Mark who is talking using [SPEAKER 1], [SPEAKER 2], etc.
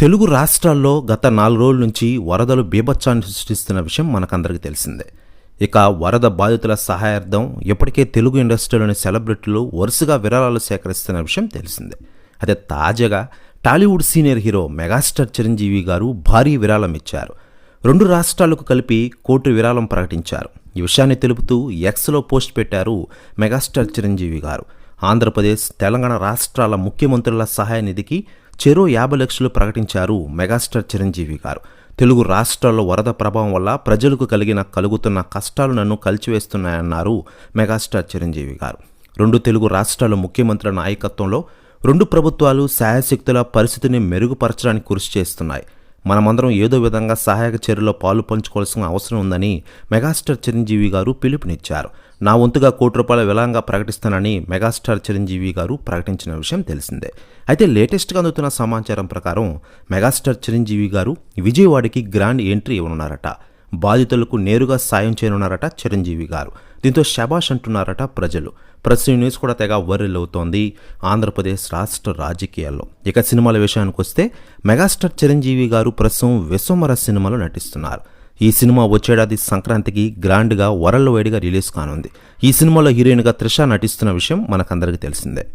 [SPEAKER 1] తెలుగు రాష్ట్రాల్లో గత నాలుగు రోజుల నుంచి వరదలు బీభత్సాన్ని సృష్టిస్తున్న విషయం మనకందరికీ తెలిసిందే. ఇక వరద బాధితుల సహాయార్థం ఇప్పటికే తెలుగు ఇండస్ట్రీలోని సెలబ్రిటీలు వరుసగా విరాళాలు సేకరిస్తున్న విషయం తెలిసిందే. అయితే తాజాగా Tollywood senior hero megastar Chiranjeevi garu భారీ విరాళం ఇచ్చారు. రెండు రాష్ట్రాలకు కలిపి కోటి విరాళం ప్రకటించారు. ఈ విషయాన్ని తెలుపుతూ ఎక్స్లో పోస్ట్ పెట్టారు మెగాస్టార్ చిరంజీవి గారు. ఆంధ్రప్రదేశ్ తెలంగాణ రాష్ట్రాల ముఖ్యమంత్రుల సహాయ నిధికి చెరో యాభై లక్షలు ప్రకటించారు మెగాస్టార్ చిరంజీవి గారు. తెలుగు రాష్ట్రాల్లో వరద ప్రభావం వల్ల ప్రజలకు కలిగిన కలుగుతున్న కష్టాలు నన్ను కలిచివేస్తున్నాయన్నారు మెగాస్టార్ చిరంజీవి గారు. రెండు తెలుగు రాష్ట్రాల ముఖ్యమంత్రుల నాయకత్వంలో రెండు ప్రభుత్వాలు శాయశక్తుల పరిస్థితిని మెరుగుపరచడానికి కృషి చేస్తున్నాయి. మనమందరం ఏదో విధంగా సహాయక చర్యలో పాలు పంచుకోవాల్సిన అవసరం ఉందని మెగాస్టార్ చిరంజీవి గారు పిలుపునిచ్చారు. నా వంతుగా కోటి రూపాయల విలాంగా ప్రకటిస్తానని మెగాస్టార్ చిరంజీవి గారు ప్రకటించిన విషయం తెలిసిందే. అయితే లేటెస్ట్గా అందుతున్న సమాచారం ప్రకారం మెగాస్టార్ చిరంజీవి గారు విజయవాడకి గ్రాండ్ ఎంట్రీ ఇవ్వనున్నారట. బాధితులకు నేరుగా సాయం చేయనున్నారట చిరంజీవి గారు. దీంతో శబాష్ అంటున్నారట ప్రజలు. ప్రస్తుతం న్యూస్ కూడా తెగ వైరల్ అవుతోంది. ఆంధ్రప్రదేశ్ రాష్ట్ర రాజకీయాల్లో. ఇక సినిమాల విషయానికి వస్తే మెగాస్టార్ చిరంజీవి గారు ప్రస్తుతం విశ్వమర సినిమాలో నటిస్తున్నారు. ఈ సినిమా వచ్చేడాది సంక్రాంతికి గ్రాండ్గా వరల్డ్ వైడ్గా రిలీజ్ కానుంది. ఈ సినిమాలో హీరోయిన్గా త్రిష నటిస్తున్న విషయం మనకందరికీ తెలిసిందే.